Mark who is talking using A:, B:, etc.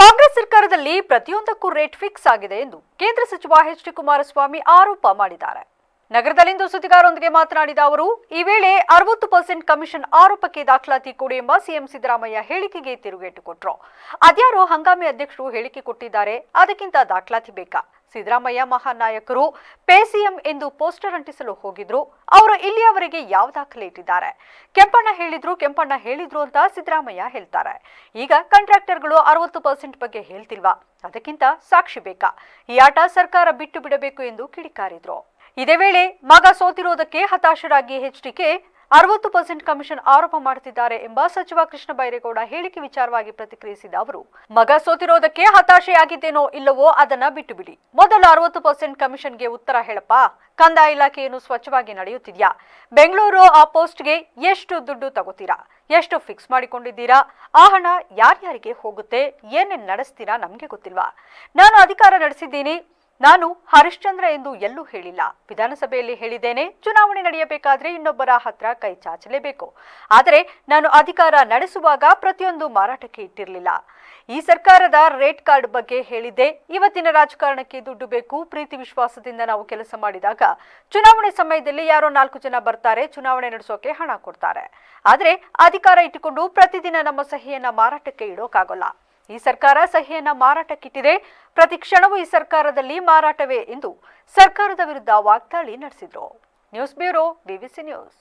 A: ಕಾಂಗ್ರೆಸ್ ಸರ್ಕಾರದಲ್ಲಿ ಪ್ರತಿಯೊಂದಕ್ಕೂ rate fix ಆಗಿದೆ ಎಂದು ಕೇಂದ್ರ ಸಚಿವ ಎಚ್ ಡಿ ಕುಮಾರಸ್ವಾಮಿ ಆರೋಪ ಮಾಡಿದ್ದಾರೆ. ನಗರದಲ್ಲಿಂದು ಸುದ್ದಿಗಾರರೊಂದಿಗೆ ಮಾತನಾಡಿದ ಅವರು, ಈ ವೇಳೆ ಅರವತ್ತು ಪರ್ಸೆಂಟ್ ಕಮಿಷನ್ ಆರೋಪಕ್ಕೆ ದಾಖಲಾತಿ ಕೊಡಿ ಎಂಬ ಸಿಎಂ ಸಿದ್ದರಾಮಯ್ಯ ಹೇಳಿಕೆಗೆ ತಿರುಗೇಟು ಕೊಟ್ಟರು ಅದ್ಯಾರೋ ಹಂಗಾಮಿ ಅಧ್ಯಕ್ಷರು ಹೇಳಿಕೆ ಕೊಟ್ಟಿದ್ದಾರೆ, ಅದಕ್ಕಿಂತ ದಾಖಲಾತಿ ಬೇಕಾ? ಸಿದ್ದರಾಮಯ್ಯ ಮಹಾನಾಯಕರು ಪೇ ಸಿಎಂ ಎಂದು ಪೋಸ್ಟರ್ ಅಂಟಿಸಲು ಹೋಗಿದ್ರು, ಅವರು ಇಲ್ಲಿಯವರೆಗೆ ಯಾವ ದಾಖಲೆ ಇಟ್ಟಿದ್ದಾರೆ? ಕೆಂಪಣ್ಣ ಹೇಳಿದ್ರು ಕೆಂಪಣ್ಣ ಹೇಳಿದ್ರು ಅಂತ ಸಿದ್ದರಾಮಯ್ಯ ಹೇಳ್ತಾರೆ. ಈಗ ಕಾಂಟ್ರಾಕ್ಟರ್ಗಳು ಅರವತ್ತು ಪರ್ಸೆಂಟ್ ಬಗ್ಗೆ ಹೇಳ್ತಿಲ್ವಾ? ಅದಕ್ಕಿಂತ ಸಾಕ್ಷಿ ಬೇಕಾ? ಈ ಆಟ ಸರ್ಕಾರ ಬಿಟ್ಟು ಬಿಡಬೇಕು ಎಂದು ಕಿಡಿಕಾರಿದ್ರು. ಇದೇ ವೇಳೆ ಮಗ ಸೋತಿರೋದಕ್ಕೆ ಹತಾಶರಾಗಿ ಎಚ್ಡಿಕೆ ಅರವತ್ತು ಪರ್ಸೆಂಟ್ ಕಮಿಷನ್ ಆರೋಪ ಮಾಡುತ್ತಿದ್ದಾರೆ ಎಂಬ ಸಚಿವ ಕೃಷ್ಣ ಬೈರೇಗೌಡ ಹೇಳಿಕೆ ವಿಚಾರವಾಗಿ ಪ್ರತಿಕ್ರಿಯಿಸಿದ ಅವರು, ಮಗ ಸೋತಿರೋದಕ್ಕೆ ಹತಾಶೆಯಾಗಿದ್ದೇನೋ ಇಲ್ಲವೋ ಅದನ್ನ ಬಿಟ್ಟು ಬಿಡಿ ಮೊದಲು ಅರವತ್ತು ಪರ್ಸೆಂಟ್ ಕಮಿಷನ್ಗೆ ಉತ್ತರ ಹೇಳಪ್ಪ. ಕಂದಾಯ ಇಲಾಖೆಯನ್ನು ಸ್ವಚ್ಛವಾಗಿ ನಡೆಯುತ್ತಿದ್ಯಾ? ಬೆಂಗಳೂರು ಆ ಪೋಸ್ಟ್ಗೆ ಎಷ್ಟು ದುಡ್ಡು ತಗೋತೀರಾ? ಎಷ್ಟು ಫಿಕ್ಸ್ ಮಾಡಿಕೊಂಡಿದ್ದೀರಾ? ಆ ಹಣ ಯಾರ್ಯಾರಿಗೆ ಹೋಗುತ್ತೆ? ಏನೇನ್ ನಡೆಸ್ತೀರಾ ನಮಗೆ ಗೊತ್ತಿಲ್ವಾ? ನಾನು ಅಧಿಕಾರ ನಡೆಸಿದ್ದೀನಿ. ನಾನು ಹರಿಶ್ಚಂದ್ರ ಎಂದು ಎಲ್ಲೂ ಹೇಳಿಲ್ಲ. ವಿಧಾನಸಭೆಯಲ್ಲಿ ಹೇಳಿದ್ದೇನೆ, ಚುನಾವಣೆ ನಡೆಯಬೇಕಾದ್ರೆ ಇನ್ನೊಬ್ಬರ ಹತ್ರ ಕೈ ಚಾಚಲೇಬೇಕು. ಆದರೆ ನಾನು ಅಧಿಕಾರ ನಡೆಸುವಾಗ ಪ್ರತಿಯೊಂದು ಮಾರಾಟಕ್ಕೆ ಇಟ್ಟಿರಲಿಲ್ಲ. ಈ ಸರ್ಕಾರದ ರೇಟ್ ಕಾರ್ಡ್ ಬಗ್ಗೆ ಹೇಳಿದ್ದೆ. ಇವತ್ತಿನ ರಾಜಕಾರಣಕ್ಕೆ ದುಡ್ಡು ಬೇಕು. ಪ್ರೀತಿ ವಿಶ್ವಾಸದಿಂದ ನಾವು ಕೆಲಸ ಮಾಡಿದಾಗ ಚುನಾವಣೆ ಸಮಯದಲ್ಲಿ ಯಾರೋ ನಾಲ್ಕು ಜನ ಬರ್ತಾರೆ, ಚುನಾವಣೆ ನಡೆಸೋಕೆ ಹಣ ಕೊಡ್ತಾರೆ. ಆದರೆ ಅಧಿಕಾರ ಇಟ್ಟುಕೊಂಡು ಪ್ರತಿದಿನ ನಮ್ಮ ಸಹಿಯನ್ನ ಮಾರಾಟಕ್ಕೆ ಇಡೋಕ್ಕಾಗಲ್ಲ ಈ ಸರ್ಕಾರ ಸಹಿಯನ್ನ ಮಾರಾಟಕ್ಕಿಟ್ಟಿದೆ. ಪ್ರತಿ ಕ್ಷಣವೂ ಈ ಸರ್ಕಾರದಲ್ಲಿ ಮಾರಾಟವೇ ಎಂದು ಸರ್ಕಾರದ ವಿರುದ್ಧ ವಾಗ್ದಾಳಿ ನಡೆಸಿದ್ರು. News bureau BBC news.